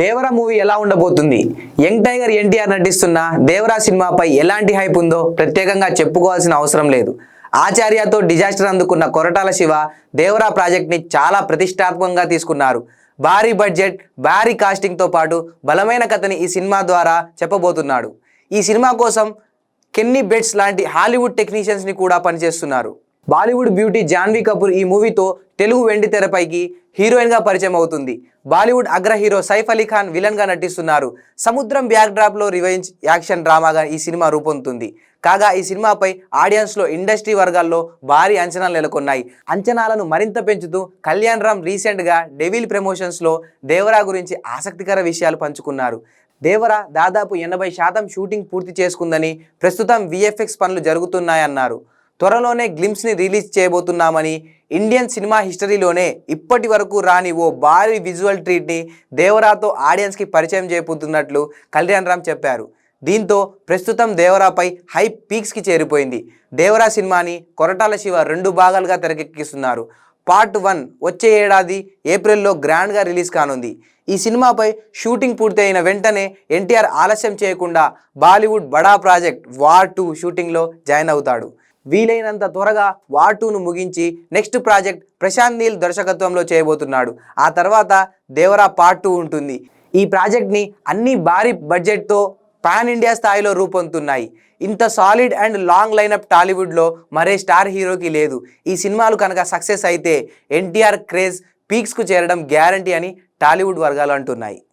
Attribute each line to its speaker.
Speaker 1: Devara movie ఎలా ఉండబోతుంది? Young tiger NTR నటిస్తున్న దేవరా సినిమాపై ఎలాంటి హైప్ ఉందో ప్రత్యేకంగా చెప్పుకోవాల్సిన అవసరం లేదు. ఆచార్యతో డిజాస్టర్ అందుకున్న కొరటాల శివ దేవరా ప్రాజెక్ట్ని చాలా ప్రతిష్టాత్మకంగా తీసుకున్నారు. భారీ బడ్జెట్ భారీ కాస్టింగ్తో పాటు బలమైన కథని ఈ సినిమా ద్వారా చెప్పబోతున్నాడు. ఈ సినిమా కోసం కెన్నీ బెట్స్ లాంటి హాలీవుడ్ టెక్నీషియన్స్ని కూడా పనిచేస్తున్నారు. బాలీవుడ్ బ్యూటీ జాన్వీ కపూర్ ఈ మూవీతో తెలుగు వెండి తెరపైకి హీరోయిన్గా పరిచయం అవుతుంది. బాలీవుడ్ అగ్ర హీరో సైఫ్ అలీ ఖాన్ విలన్గా నటిస్తున్నారు. సముద్రం బ్యాక్ డ్రాప్లో రివెంజ్ యాక్షన్ డ్రామాగా ఈ సినిమా రూపొందుతుంది. కాగా ఈ సినిమాపై ఆడియన్స్లో ఇండస్ట్రీ వర్గాల్లో భారీ అంచనాలు నెలకొన్నాయి. అంచనాలను మరింత పెంచుతూ కళ్యాణ్ రామ్ రీసెంట్గా డెవిల్ ప్రమోషన్స్లో దేవరా గురించి ఆసక్తికర విషయాలు పంచుకున్నారు. దేవర దాదాపు ఎనభై శాతం షూటింగ్ పూర్తి చేసుకుందని ప్రస్తుతం విఎఫ్ఎక్స్ పనులు జరుగుతున్నాయన్నారు. త్వరలోనే గ్లిమ్స్ని రిలీజ్ చేయబోతున్నామని ఇండియన్ సినిమా హిస్టరీలోనే ఇప్పటి వరకు రాని ఓ భారీ విజువల్ ట్రీట్ని దేవరాతో ఆడియన్స్కి పరిచయం చేయబోతున్నట్లు కళ్యాణ్ రామ్ చెప్పారు. దీంతో ప్రస్తుతం దేవరాపై హై పీక్స్కి చేరిపోయింది. దేవరా సినిమాని కొరటాల శివ రెండు భాగాలుగా తెరకెక్కిస్తున్నారు. పార్ట్ వన్ వచ్చే ఏడాది ఏప్రిల్లో గ్రాండ్గా రిలీజ్ కానుంది. ఈ సినిమాపై షూటింగ్ పూర్తయిన వెంటనే ఎన్టీఆర్ ఆలస్యం చేయకుండా బాలీవుడ్ బడా ప్రాజెక్ట్ వార్ టూ షూటింగ్లో జాయిన్ అవుతాడు. వీలైనంత త్వరగా వార్ టూను ముగించి నెక్స్ట్ ప్రాజెక్ట్ ప్రశాంత్ నీల్ దర్శకత్వంలో చేయబోతున్నాడు. ఆ తర్వాత దేవరా పార్ట్ టూ ఉంటుంది. ఈ ప్రాజెక్ట్ని అన్ని భారీ బడ్జెట్తో పాన్ ఇండియా స్థాయిలో రూపొందుతున్నాయి. ఇంత సాలిడ్ అండ్ లాంగ్ లైనప్ టాలీవుడ్లో మరే స్టార్ హీరోకి లేదు. ఈ సినిమాలు కనుక సక్సెస్ అయితే ఎన్టీఆర్ క్రేజ్ పీక్స్కు చేరడం గ్యారంటీ అని టాలీవుడ్ వర్గాలు అంటున్నాయి.